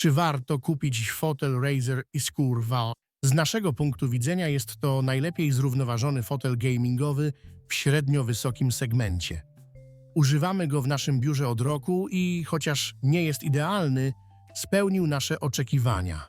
Czy warto kupić fotel Razer i Skurwa? Z naszego punktu widzenia jest to najlepiej zrównoważony fotel gamingowy w średnio wysokim segmencie. Używamy go w naszym biurze od roku i chociaż nie jest idealny, spełnił nasze oczekiwania.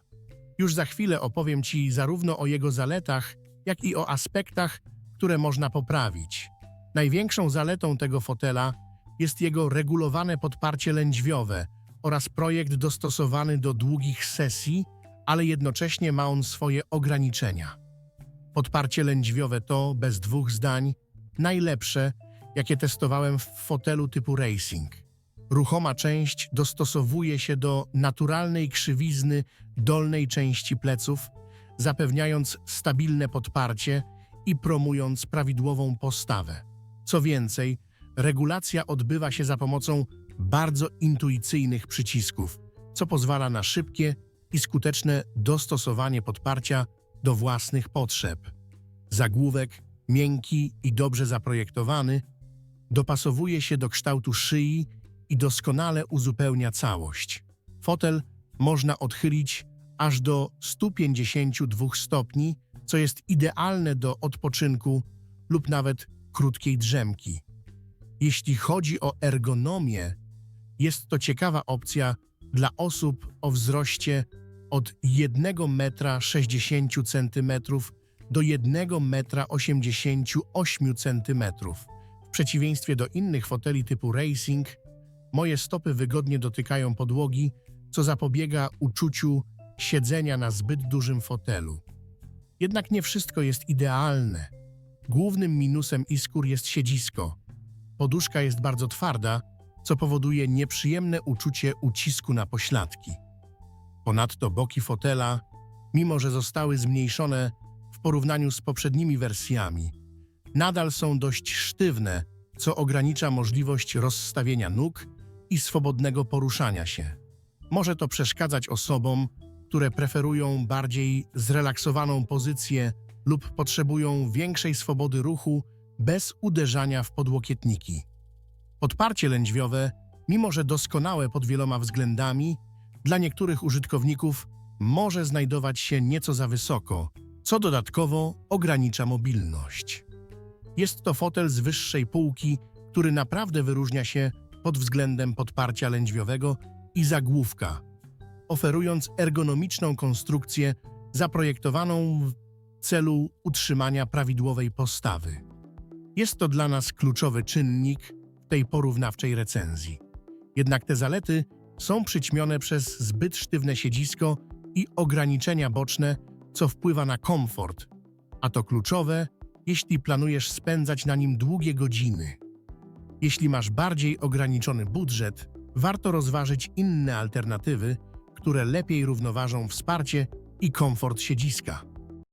Już za chwilę opowiem Ci zarówno o jego zaletach, jak i o aspektach, które można poprawić. Największą zaletą tego fotela jest jego regulowane podparcie lędźwiowe oraz projekt dostosowany do długich sesji, ale jednocześnie ma on swoje ograniczenia. Podparcie lędźwiowe to, bez dwóch zdań, najlepsze, jakie testowałem w fotelu typu racing. Ruchoma część dostosowuje się do naturalnej krzywizny dolnej części pleców, zapewniając stabilne podparcie i promując prawidłową postawę. Co więcej, regulacja odbywa się za pomocą bardzo intuicyjnych przycisków, co pozwala na szybkie i skuteczne dostosowanie podparcia do własnych potrzeb. Zagłówek, miękki i dobrze zaprojektowany, dopasowuje się do kształtu szyi i doskonale uzupełnia całość. Fotel można odchylić aż do 152 stopni, co jest idealne do odpoczynku lub nawet krótkiej drzemki. Jeśli chodzi o ergonomię, jest to ciekawa opcja dla osób o wzroście od 1 m 60 cm do 1 m 88 cm. W przeciwieństwie do innych foteli typu racing, moje stopy wygodnie dotykają podłogi, co zapobiega uczuciu siedzenia na zbyt dużym fotelu. Jednak nie wszystko jest idealne. Głównym minusem Iskur jest siedzisko. Poduszka jest bardzo twarda, co powoduje nieprzyjemne uczucie ucisku na pośladki. Ponadto boki fotela, mimo że zostały zmniejszone w porównaniu z poprzednimi wersjami, nadal są dość sztywne, co ogranicza możliwość rozstawienia nóg i swobodnego poruszania się. Może to przeszkadzać osobom, które preferują bardziej zrelaksowaną pozycję lub potrzebują większej swobody ruchu bez uderzania w podłokietniki. Podparcie lędźwiowe, mimo że doskonałe pod wieloma względami, dla niektórych użytkowników może znajdować się nieco za wysoko, co dodatkowo ogranicza mobilność. Jest to fotel z wyższej półki, który naprawdę wyróżnia się pod względem podparcia lędźwiowego i zagłówka, oferując ergonomiczną konstrukcję zaprojektowaną w celu utrzymania prawidłowej postawy. Jest to dla nas kluczowy czynnik w tej porównawczej recenzji. Jednak te zalety są przyćmione przez zbyt sztywne siedzisko i ograniczenia boczne, co wpływa na komfort, a to kluczowe, jeśli planujesz spędzać na nim długie godziny. Jeśli masz bardziej ograniczony budżet, warto rozważyć inne alternatywy, które lepiej równoważą wsparcie i komfort siedziska.